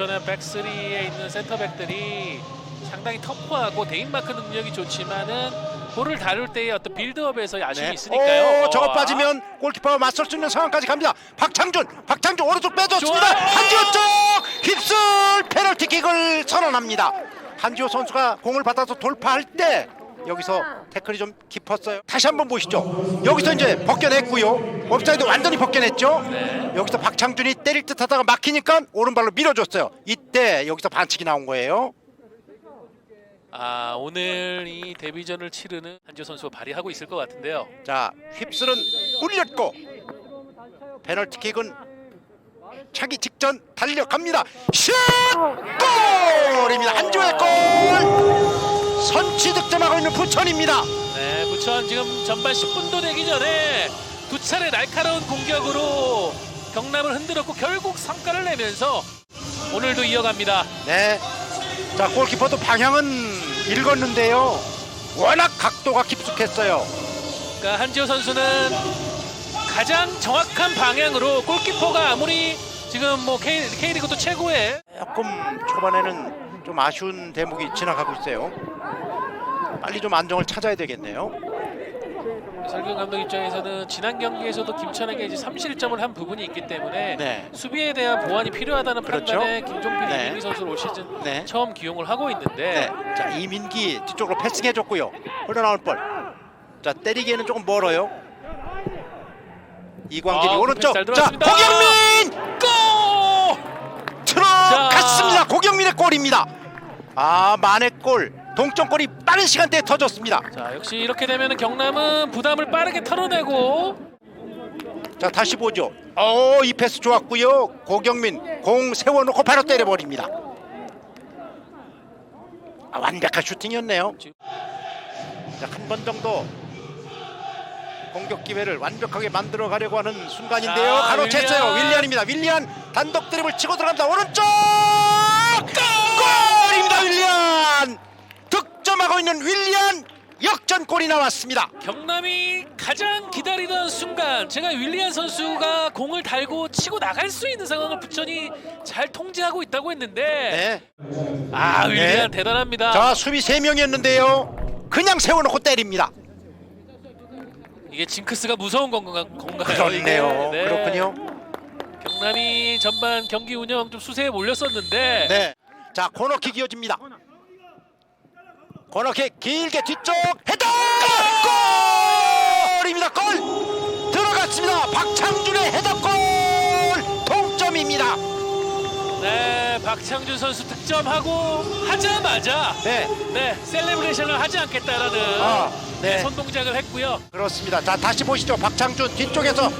부천의 백스리에 있는 센터백들이 상당히 터프하고 대인마크 능력이 좋지만은 볼을 다룰 때의 어떤 빌드업에서 아쉬움이 네. 있으니까요. 오, 저거 어, 빠지면 골키퍼와 맞설 수 있는 상황까지 갑니다. 박창준, 박창준 오른쪽 빼줬습니다. 좋아요. 한지호 쪽 휩쓸 페널티킥을 선언합니다. 한지호 선수가 공을 받아서 돌파할 때 여기서 태클이 좀 깊었어요. 다시 한번 보시죠. 여기서 이제 벗겨냈고요. 업사이드 완전히 벗겨냈죠. 네. 여기서 박창준이 때릴 듯하다가 막히니까 오른발로 밀어줬어요. 이때 여기서 반칙이 나온 거예요. 아 오늘 이 데뷔전을 치르는 한지호 선수가 발휘하고 있을 것 같은데요. 자 휩쓸은 울렸고 페널티킥은 차기 직전 달려갑니다 슛! 골입니다 한조의 골 선취 득점하고 있는 부천입니다. 네, 부천 지금 전반 10분도 되기 전에 두 차례 날카로운 공격으로 경남을 흔들었고 결국 성과를 내면서 오늘도 이어갑니다. 네 자 골키퍼도 방향은 읽었는데요. 워낙 각도가 깊숙했어요. 그러니까 한지호 선수는 가장 정확한 방향으로 골키퍼가 아무리 지금 뭐 K, K리그도 최고의 조금 초반에는 좀 아쉬운 대목이 지나가고 있어요 빨리 좀 안정을 찾아야 되겠네요 설경 감독 입장에서는 지난 경기에서도 김천에게 이제 3실점을 한 부분이 있기 때문에 네. 수비에 대한 보완이 필요하다는 그렇죠. 판단에 김종필 네. 이민기 선수를 올 시즌 네. 처음 기용을 하고 있는데 네. 자 이민기 뒤쪽으로 패싱해줬고요. 흘러나올 볼. 자 때리기에는 조금 멀어요. 이광진이 아, 오른쪽. 잘 자. 고경민 골! 들어갔습니다. 고경민의 골입니다. 아 만의 골. 동점골이 빠른 시간대에 터졌습니다. 자 역시 이렇게 되면 경남은 부담을 빠르게 털어내고 자 다시 보죠. 어이 패스 좋았고요. 고경민 공 세워놓고 바로 때려버립니다. 아, 완벽한 슈팅이었네요. 한 번 정도 공격 기회를 완벽하게 만들어 가려고 하는 순간인데요. 자, 가로챘어요. 윌리안. 윌리안입니다. 윌리안 단독 드립을 치고 들어갑니다. 오른쪽 있는 윌리안 역전골이 나왔습니다. 경남이 가장 기다리던 순간 제가 윌리안 선수가 공을 달고 치고 나갈 수 있는 상황을 부천이 잘 통제하고 있다고 했는데 네. 아 윌리안 네. 대단합니다. 자 수비 세 명이었는데요. 그냥 세워놓고 때립니다. 이게 징크스가 무서운 건가, 건가요? 그렇네요. 네. 그렇군요. 경남이 전반 경기 운영 좀 수세에 몰렸었는데 네. 자 코너킥 이어집니다. 코너킥 길게 뒤쪽 헤더 골입니다. 골 들어갔습니다. 박창준의 헤더골 동점입니다. 네 박창준 선수 득점하고 하자마자 네. 네 셀레브레이션을 하지 않겠다라는 아, 네, 네. 손 동작을 했고요. 그렇습니다. 자 다시 보시죠. 박창준 뒤쪽에서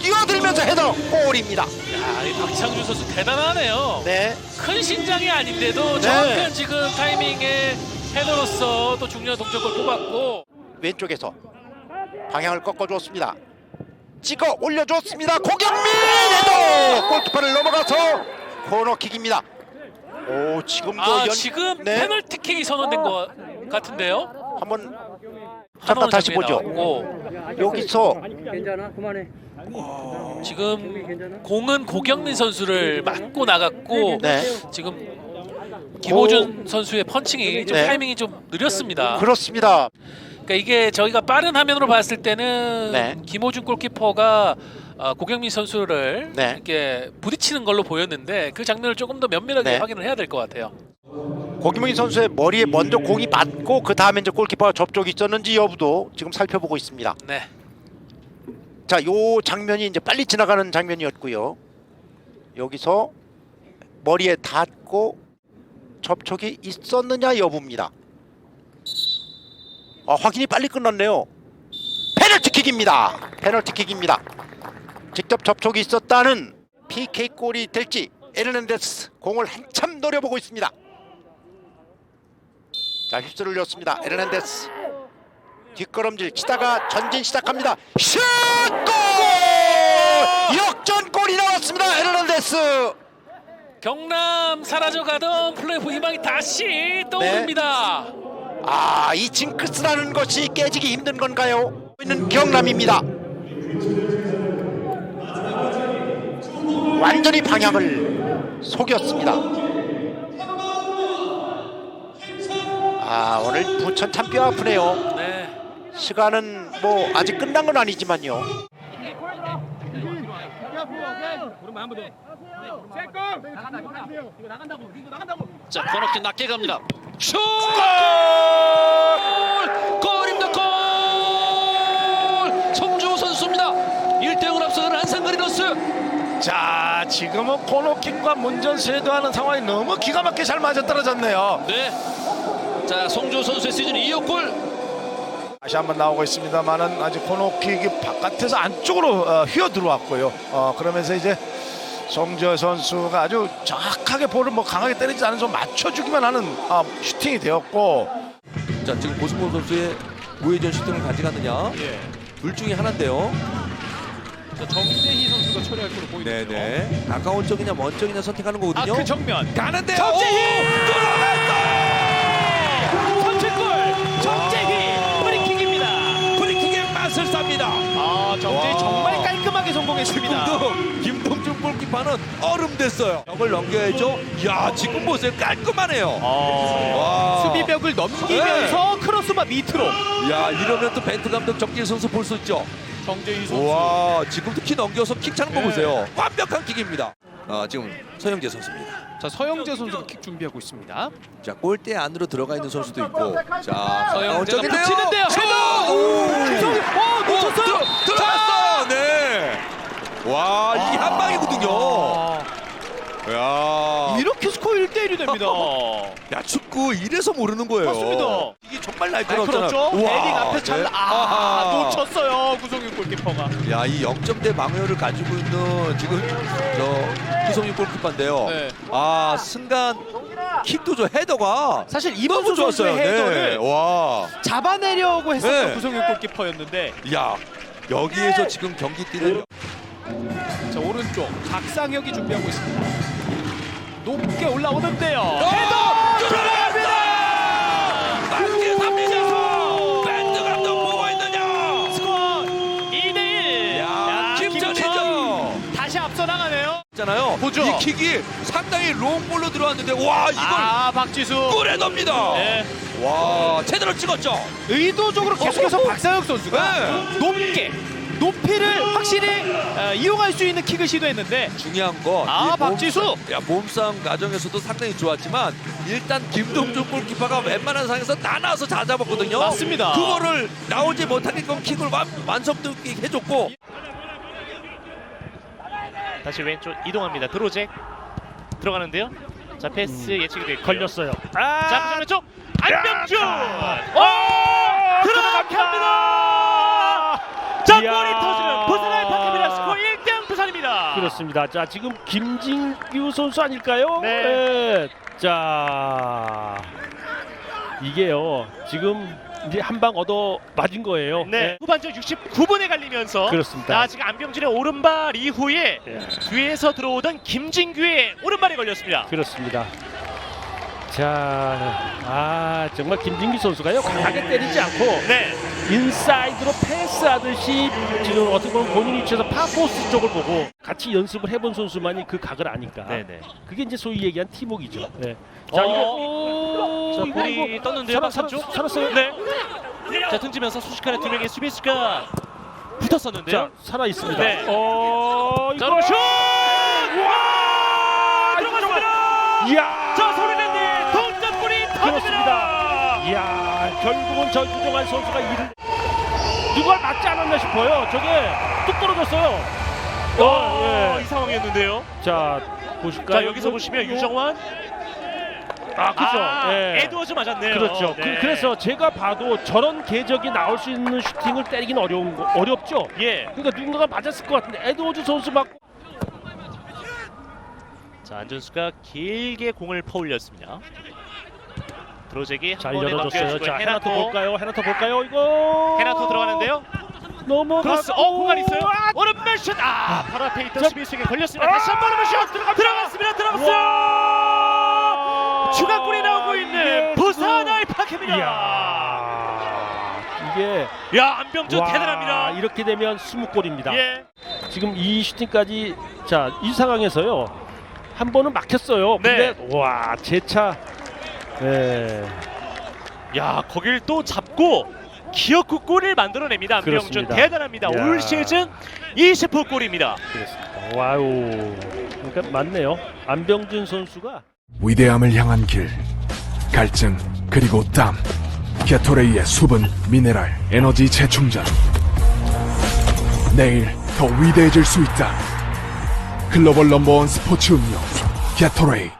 뛰어들면서 헤더 골입니다. 야, 이 박창준 선수 대단하네요. 네. 큰 신장이 아닌데도 네. 정확한 지금 타이밍에 헤더로서 또 중요한 동작을 뽑았고 왼쪽에서 방향을 꺾어줬습니다. 찍어 올려줬습니다. 고경민 헤더 골키퍼를 넘어가서 코너킥입니다. 오 지금도 아 연... 지금 네. 페널티킥이 선언된 것 같은데요. 한번 잠깐 다시 보죠. 나오고 여기서 괜찮아 그만해 지금 공은 고경민 선수를 맞고 나갔고 네 지금 김호준 선수의 펀칭이 좀 네. 타이밍이 좀 느렸습니다. 그렇습니다. 그러니까 이게 저희가 빠른 화면으로 봤을 때는 네. 김호준 골키퍼가 어, 고경민 선수를 네. 이렇게 부딪히는 걸로 보였는데 그 장면을 조금 더 면밀하게 네. 확인을 해야 될 것 같아요. 고기명희 선수의 머리에 먼저 공이 맞고 그 다음에 이제 골키퍼와 접촉이 있었는지 여부도 지금 살펴보고 있습니다. 네. 자, 요 장면이 이제 빨리 지나가는 장면이었고요. 여기서 머리에 닿고 접촉이 있었느냐 여부입니다. 아, 확인이 빨리 끝났네요. 페널티킥입니다. 페널티킥입니다. 직접 접촉이 있었다는 PK 골이 될지 에르난데스 공을 한참 노려보고 있습니다. 자, 휩쓸을 렸습니다. 에르난데스 뒷걸음질 치다가 전진 시작합니다. 슛! 골! 역전골이 나왔습니다. 에르난데스. 경남 사라져가던 플레이오프 희망이 다시 떠오릅니다. 아, 이 징크스라는 것이 깨지기 힘든 건가요? 있는 경남입니다. 완전히 방향을 속였습니다. 아 오늘 부천 참 뼈 아프네요. 네. 시간은 뭐 아직 끝난 건 아니지만요. 자 코너킥 낮게 갑니다. 슛! 골입니다 골! 송주호 선수입니다. 1대0을 앞서가는 한상거리로스. 자 지금은 코너킥과 문전 세도하는 상황이 너무 기가 막히게 잘 맞아 떨어졌네요 네. 자 송주호 선수의 시즌 2호 골. 다시 한번 나오고 있습니다만은 아직 코너킥이 바깥에서 안쪽으로 어, 휘어 들어왔고요 어, 그러면서 이제 송지호 선수가 아주 정확하게 볼을 뭐 강하게 때리지 않으면서 맞춰주기만 하는 아, 슈팅이 되었고. 자 지금 고승범 선수의 우회전 슈팅을 가져가느냐? 둘 중에 하나인데요. 정재희 선수가 처리할 걸로 보이는데요. 네네. 가까운 쪽이냐 먼 쪽이냐 선택하는 거거든요. 아 그 정면. 가는데요. 정재희! 오! 들어갔어 선취골! 정재희! 프리킥입니다. 프리킥의 맛을 쌉니다. 아 정재희 와. 정말 깔끔하게 성공했습니다. 골키퍼는 얼음 됐어요 벽을 넘겨야죠 야 지금 보세요 깔끔하네요 와. 수비벽을 넘기면서 크로스바 밑으로 야 이러면 또 벤트 감독 정길 선수 볼 수 있죠 정재희 선수. 와 지금도 키 넘겨서 킥 차는 거 네. 보세요 완벽한 킥입니다 아 지금 서영재 선수입니다 자 서영재 선수가 킥 준비하고 있습니다. 자 골대 안으로 들어가 있는 선수도 있고 자 서영재가. 붙이는데요. 헤더! 오! 김성희, 어, 놓쳤어요. 어, 들어, 들어갔어 네. 와 이게 한 방이거든요 아, 야, 이렇게 스코어 1대 1이 됩니다. 야 축구 이래서 모르는 거예요 맞습니다. 이게 정말 날카롭잖아 날카롭죠? 우와, 헤딩 앞에 잘 네. 아, 아하. 놓쳤어요. 구성윤 골키퍼가. 야 이 0점대 방어를 가지고 있는 지금 저 구성윤 골키퍼인데요 네. 아 순간 킥도 저 헤더가 사실 너무 이범수 좋았어요 선수의 헤더를 네. 와 잡아내려고 했었던 네. 구성윤 골키퍼였는데 야 여기에서 지금 경기 뛰는 자 오른쪽 박상혁이 준비하고 있습니다. 높게 올라오는데요. 헤더 들어갑니다 맞게 삽니다 밴드 감독 뭐가 있느냐 스코어 2대1. 야 김전이죠 다시 앞서 나가네요. 있잖아요 보죠. 이 킥이 상당히 롱볼로 들어왔는데 와 이걸 아 박지수. 골에 넣습니다 네. 와 제대로 찍었죠 의도적으로 계속해서 박상혁 선수가 네. 높게 높이를 확실히 어, 이용할 수 있는 킥을 시도했는데 중요한 건 아, 이 몸- 박지수! 야 몸싸움 과정에서도 상당히 좋았지만 일단 김동준 골키퍼가 웬만한 상황에서 다 나와서 다 잡았거든요. 맞습니다. 그거를 나오지 못하게끔 킥을 완, 완성도 있게 해줬고 다시 왼쪽 이동합니다. 드로잭 들어가는데요. 자 패스 예측이 되고 걸렸어요. 자 그중 왼쪽 안병준. 오! 들어갑니다. 자 골이 터지는 부산 알파카입니다. 스코어 1대0 부산입니다. 그렇습니다. 자 지금 김진규 선수 아닐까요? 네. 예. 자 이게요 지금 이제 한 방 얻어 맞은 거예요. 네. 후반전 69분에 갈리면서 그렇습니다. 자 지금 안병준의 오른발 이후에 예. 뒤에서 들어오던 김진규의 오른발이 걸렸습니다. 그렇습니다. 자, 아 정말 김진규 선수가요 강하게 때리지 않고 네. 인사이드로 패스하듯이 지금 어떻게 보면 본인 위치에서 파포스 쪽을 보고 같이 연습을 해본 선수만이 그 각을 아니까. 네네. 그게 이제 소위 얘기한 팀워크이죠. 네. 자 어. 이거 오, 자 이거, 볼이 이거 떴는데요. 살아- 쪽. 살았어요? 네. 자 던지면서 순식간에 두 명의 수비수가 붙었었는데요. 자 살아 있습니다. 네. 어, 자, 이거 슛! 와! 들어갔습니다. 이야! 이야, 결국은 저 유정환 선수가 이를 누가 맞지 않았나 싶어요. 저게 뚝 떨어졌어요. 어, 이 예. 상황이었는데요. 자, 보실까요? 자 여기서 보시면 유정환, 아, 그렇죠. 아, 예. 에드워즈 맞았네요. 그렇죠. 네. 그, 래서 제가 봐도 저런 궤적이 나올 수 있는 슈팅을 때리긴 어려운 거, 어렵죠. 예. 그러니까 누군가가 맞았을 것 같은데 에드워즈 선수 맞고 자 안준수가 길게 공을 퍼올렸습니다. 드로잭이 한 잘 번에 열어줬어요. 넘겨주고 자, 헤나토 헤나토 볼까요? 헤나토 볼까요? 이거 헤나토 들어가는데요. 넘어가. 크로스 어 공간 있어요. 오른발 슛. 아 바로 앞에 있던 자. 수비수에게 걸렸습니다. 다시 한번 오른발 슛 들어갔습니다. 들어갔어요. 추가골이 나오고 있는 부산. 이야. 이게 야 안병준 와, 대단합니다. 이렇게 되면 20골입니다. 예. 지금 이 슈팅까지 자, 이 상황에서요. 한 번은 막혔어요. 네. 근데 와 제차. 네. 야 거길 또 잡고 기어코 골을 만들어냅니다. 안병준 그렇습니다. 대단합니다. 야. 올 시즌 20호 골입니다. 그렇습니다. 와우. 그러니까 맞네요. 안병준 선수가 위대함을 향한 길 갈증 그리고 땀 게토레이의 수분 미네랄 에너지 재충전 내일 더 위대해질 수 있다 글로벌 넘버원 스포츠 음료 게토레이